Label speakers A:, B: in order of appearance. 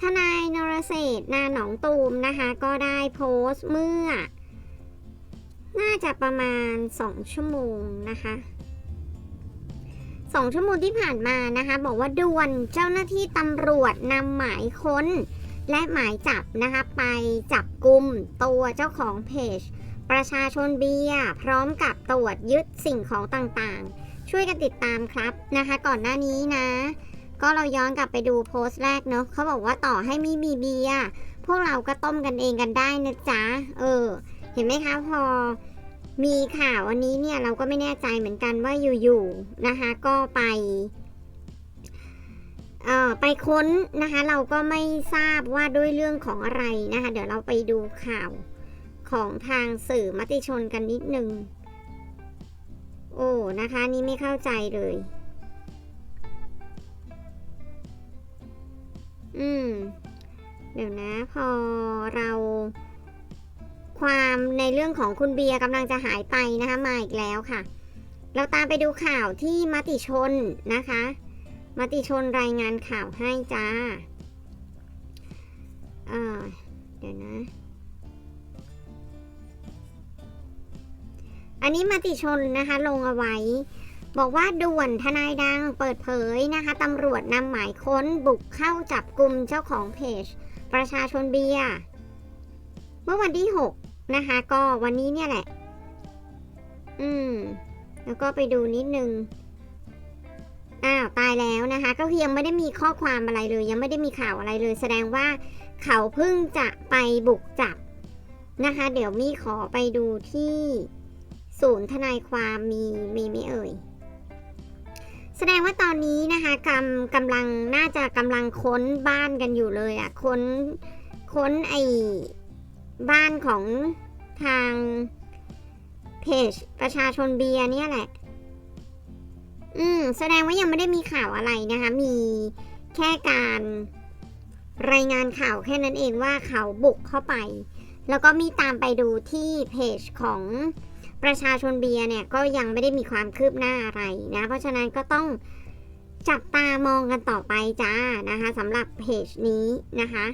A: ทนายนรเศษฐ์นาหนองตูมนะคะ ก็ได้โพสต์เมื่อ น่าจะประมาณ 2 ชั่วโมงนะคะสองชั่วโมงที่ผ่านมานะคะ บอกว่าด่วนเจ้าหน้าที่ตำรวจนำหมายค้น และหมายจับนะคะไปจับกลุ่มตัวเจ้าของเพจ ประชาชนเบียร์พร้อมกับตรวจยึดสิ่งของต่างๆ ช่วยกันติดตามครับนะคะ ก่อนหน้านี้นะ ก็เราย้อนกลับไปดูโพสต์แรกเนาะเขาบอกว่าต่อให้ไม่มีเบียร์พวกเราก็ต้มกันเองกันได้นะจ๊ะ เออ เห็นไหมคะพอมีข่าวอันนี้เนี่ยเราก็ไม่แน่ใจเหมือนกันว่าอยู่ๆนะคะ ก็ไปเอ่อไปค้นนะคะ เราก็ไม่ทราบว่าด้วยเรื่องของอะไรนะคะ เดี๋ยวเราไปดูข่าวของทางสื่อมติชนกันนิดนึง โอ้นะคะนี่ไม่เข้าใจเลย อืม เดี๋ยวนะ พอเรา ความในเรื่องของคุณเบียร์กำลังจะหายไปนะคะมาอีกแล้วค่ะ เราตามไปดูข่าวที่มติชนนะคะ มติชนรายงานข่าวให้จ้าเออเดี๋ยวนะ อันนี้มติชนนะคะลงเอาไว้ บอกว่าด่วนทนายดังเปิดเผยนะคะตำรวจนำหมายค้นบุกเข้าจับกลุ่มเจ้าของเพจ ประชาชนเบียร์เมื่อวันที่ 6 นะคะ ก็วันนี้เนี่ยแหละ อืม แล้วก็ไปดูนิดนึงอ้าวตายแล้วนะคะ ก็คือยังไม่ได้มีข้อความอะไรเลย ยังไม่ได้มีข่าวอะไรเลย แสดงว่าเขาเพิ่งจะไปบุกจับนะคะ เดี๋ยวมีขอไปดูที่ศูนย์ทนายความมีมีไหม่เอ่ย แสดงว่าตอนนี้นะคะกำกำลังน่าจะกำลังค้นบ้านกันอยู่เลยอะ่ะค้นค้นไอ้บ้านของทางเพจประชาชนเบียร์เนี่ยแหละ อืม แสดงว่ายังไม่ได้มีข่าวอะไรนะคะ มีแค่การรายงานข่าวแค่นั้นเองว่าเขาบุกเข้าไป แล้วก็มีตามไปดูที่เพจของ ประชาชนเบียร์เนี่ยก็ยังไม่ได้มีความคืบหน้าอะไรนะ เพราะฉะนั้นก็ต้องจับตามองกันต่อไปจ้านะคะสำหรับเพจนี้นะคะ